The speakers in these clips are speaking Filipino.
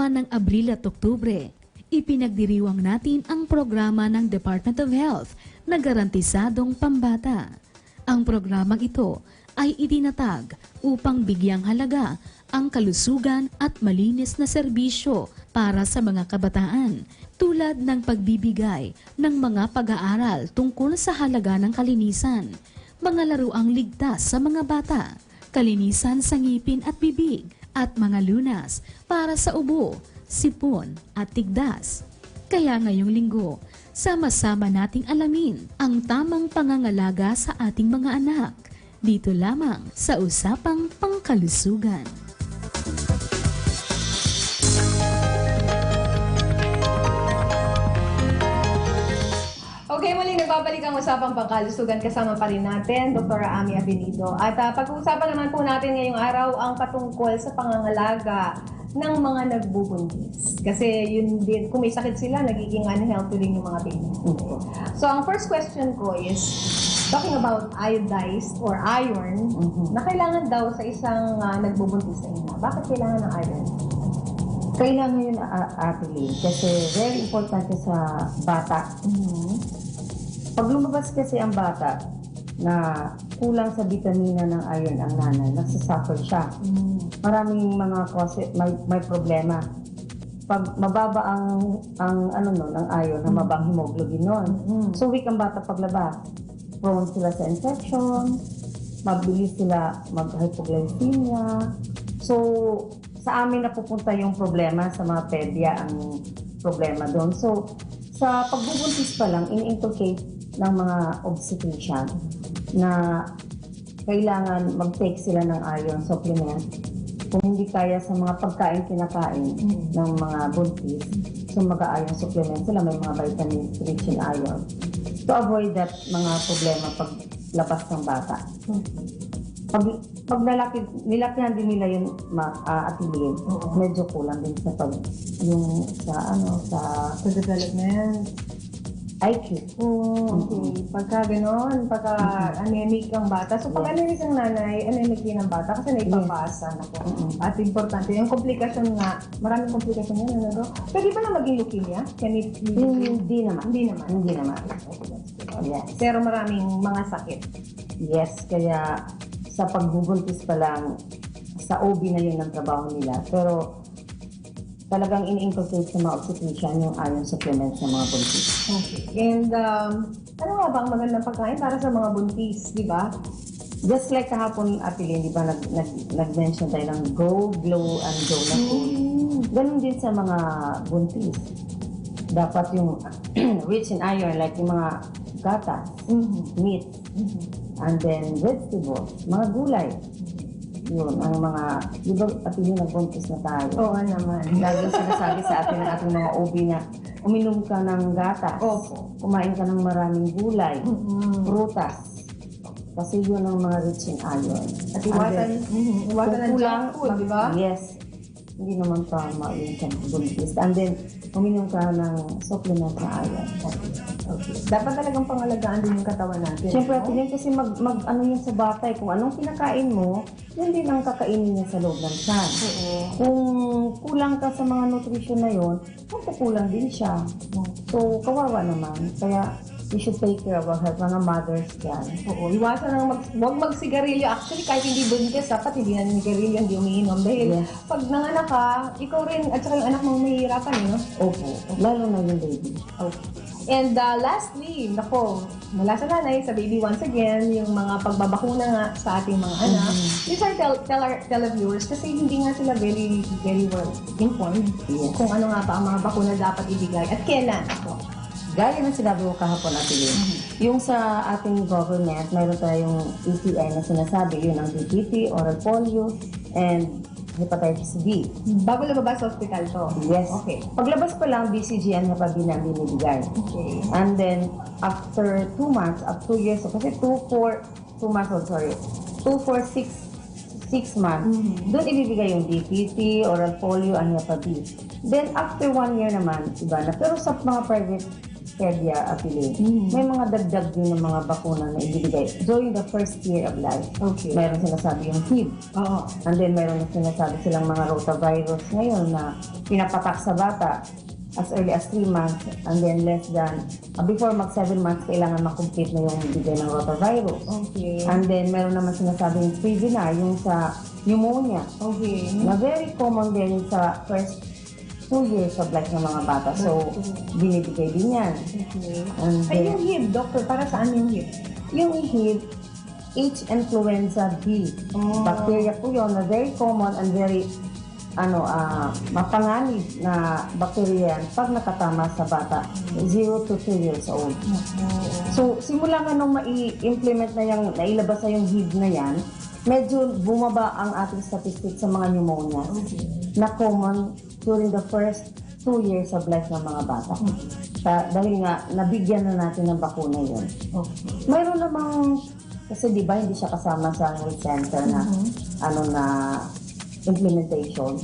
buwan ng Abril at Oktubre, ipinagdiriwang natin ang programa ng Department of Health na garantisadong pambata. Ang programang ito ay itinatag upang bigyang halaga ang kalusugan at malinis na serbisyo para sa mga kabataan tulad ng pagbibigay ng mga pag-aaral tungkol sa halaga ng kalinisan, mga laruang ligtas sa mga bata, kalinisan sa ngipin at bibig, at mga lunas para sa ubo, sipon at tigdas. Kaya ngayong linggo, sama-sama nating alamin ang tamang pangangalaga sa ating mga anak. Dito lamang sa Usapang Pangkalusugan. Okay, muli nagbabalik ang usapang pangkalusugan kasama pa rin natin, Dr. Ami Avenido. At ah, pag-uusapan naman po natin ngayong araw ang patungkol sa pangangalaga ng mga nagbubuntis. Kasi yun din, kung may sakit sila, nagiging unhealthy din yung mga baby. So, ang first question ko is, talking about iodized or iron, na kailangan daw sa isang ah, nagbubuntis na ina. Bakit kailangan ng iron? Kailangan yun, uh, Atelin, kasi very importante sa bata. Pag lumabas kasi ang bata na kulang sa vitamina ng iron ang nanay, nagsasuffer siya. Maraming mga cause, may, may problema. Pag mababa ang ang ano nun, ang iron, ang mabang hemoglobin nun. So weak ang bata paglabas. Prone sila sa infection, mabilis sila mag-hypoglycemia. So, sa amin napupunta yung problema sa mga pedya ang problema doon. So, sa pagbubuntis pa lang, in-inculcate ng mga obstetrician na kailangan mag-take sila ng iron supplement. Kung hindi kaya sa mga pagkain kinakain ng mga buntis, so mag-iron supplement sila, may mga vitamins rich in iron. To avoid that mga problema pag labas ng bata. Pag, pag nalaki, nilakihan din nila yung ma, uh, atilin, medyo kulang din sa pag, yung sa ano, sa Sa development. IQ. Oh, okay. Pagka gano'n, pagka anemic ang bata. So, pag anemic ang nanay, anemic din ang bata kasi naipapasa na po. At importante, yung komplikasyon nga, maraming komplikasyon yan, ano, no? Pwede ba na maging leukemia? Can it be Hindi naman. Hindi naman. Hindi naman. Yes. Pero maraming mga sakit. Yes, kaya sa pagbubuntis pa lang, sa OB na yun ang trabaho nila. Pero talagang in-inculcate sa mga obstetrician yung iron supplement sa mga buntis. Okay. And, um, ano nga ba ang magandang pagkain para sa mga buntis, di ba? Just like kahapon, Apilin, di ba, nag, nag, nag-mention tayo ng go, glow, and go na food. Ganun din sa mga buntis. Dapat yung rich in iron, like yung mga gatas, meat, and then vegetables, mga gulay. Yun, ang mga, di ba, Apilin, nagbuntis na tayo. Oo naman. Lagi sinasabi sa atin ng ating mga OB na uminom ka ng gatas, Opo. kumain ka ng maraming gulay, Mm. prutas, kasi yun ang mga rich in iron. At iwasan, mhm, iwasan ng kulang, junk food, di ba? Yes. Hindi naman tama yun sa buntis. And then, uminom ka ng supplement na iron. Okay. Dapat talagang pangalagaan din yung katawan natin. Siyempre, no? ate kasi mag, mag, ano yun sa bata, eh, kung anong kinakain mo, yun din ang kakainin niya sa loob ng tiyan. Oo. Kung kulang ka sa mga nutrition na yun, magkukulang din siya. So, kawawa naman. Kaya, we should take care of our health, mga mothers yan. Oo, iwasan ng mag, huwag magsigarilyo. Actually, kahit hindi buntis, dapat hindi na sigarilyo, hindi umiinom. Dahil Yes. pag nanganak ka, ikaw rin, at saka yung anak mo mahihirapan, eh, no? Opo. Lalo na yung baby. Okay. And uh, lastly, nako, mula sa nanay, sa baby once again, yung mga pagbabakuna nga sa ating mga anak. These are tell, tell our televiewers kasi hindi nga sila very, very well informed Yes. kung ano nga ba ang mga bakuna dapat ibigay at kailan. So, Gaya ng sinabi ko kahapon natin yun. Yung sa ating government, mayroon tayong EPI na sinasabi, yun ang DPT, oral polio, and hepatitis B. bago lumabas sa hospital to. Yes. Okay. Paglabas pa lang, BCG and Hep B na ang binibigay. Okay. And then, after two months, up two years, so kasi two, four, two months old, sorry, two, four, six, six months, doon ibibigay yung DPT, oral polio, and Hep B. Then, after one year naman, iba na. Pero sa mga private pedia apili, Mm. may mga dagdag din ng mga bakuna na ibibigay during the first year of life. Okay. Meron sinasabi yung HIB. Oo. And then na sinasabi silang mga rotavirus ngayon na pinapatak sa bata as early as 3 months and then less than uh, before mag 7 months kailangan makomplete na yung bigay ng rotavirus. Okay. And then meron naman sinasabi yung Previna, yung sa pneumonia Okay. na very common din sa first two years of life ng mga bata. So, binibigay din yan. Okay. And Ay, then, yung HIV, doctor, para saan yung HIV? yung HIV, H. influenza B. Oh. Bacteria po yun na very common and very ano ah mapanganib na bacteria yan pag nakatama sa bata 0 to 2 years old. So, simula nga nung mai-implement na yung, nailabas na yung HIV na yan, medyo bumaba ang ating statistics sa mga pneumonia na common during the first two years of life ng mga bata. Sa- dahil nga, nabigyan na natin ng bakuna yun. Okay. Mayroon namang, kasi di ba hindi siya kasama sa health center na, ano na, implementation.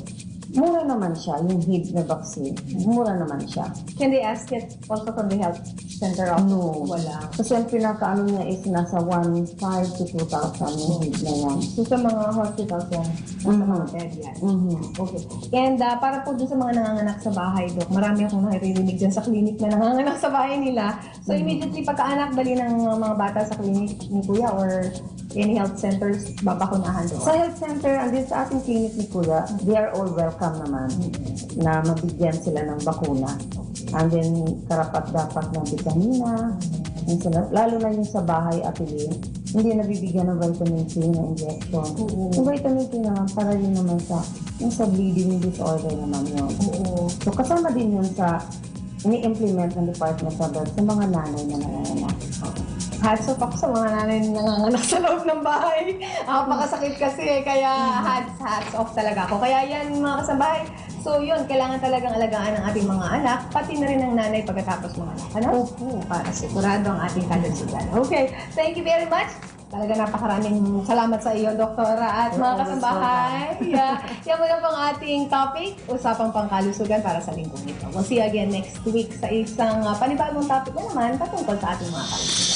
Mura naman siya, yung HIV na vaccine. Mura naman siya. Can they ask it also from the health center office? No. Wala. Kasi ang pinakaano niya is nasa 1,500 to 2,000 yung HIV na yan. So, sa mga hospitals yan, sa Mhm. mga bed yan. Mhm. Okay. And uh, para po dun sa mga nanganganak sa bahay, Dok, marami akong naririnig dyan sa clinic na nanganganak sa bahay nila. So, immediately pagkaanak, dali ng mga bata sa clinic ni Kuya or any health centers, babakunahan Sa doon. health center, and din sa ating clinic ni Kuya, they are all welcome naman na mabigyan sila ng bakuna. And then, karapat-dapat ng vitamina, sila- lalo na yung sa bahay apili, hindi nabibigyan ng vitamin C na injection. Oo. Yung vitamin C naman, para yun naman sa, yung sa bleeding disorder naman yun. Oo. So, kasama din yun sa ini-implement ng Department of Health sa mga nanay na nanganganak. Hats off ako sa mga nanay na nanganganak sa loob ng bahay. Ako pakasakit kasi eh, kaya hats, hats off talaga ako. Kaya yan mga kasambahay. So yun, kailangan talagang alagaan ang ating mga anak, pati na rin ang nanay pagkatapos mga anak. Ano? Opo. Para sigurado ang ating kalusugan. Okay, thank you very much. Talaga napakaraming salamat sa iyo, Doktora. At You're mga kasambahay, yeah, yan muna pong ating topic, usapang pangkalusugan para sa linggong ito. We'll see you again next week sa isang uh, panibagong topic na naman patungkol sa ating mga kalusugan.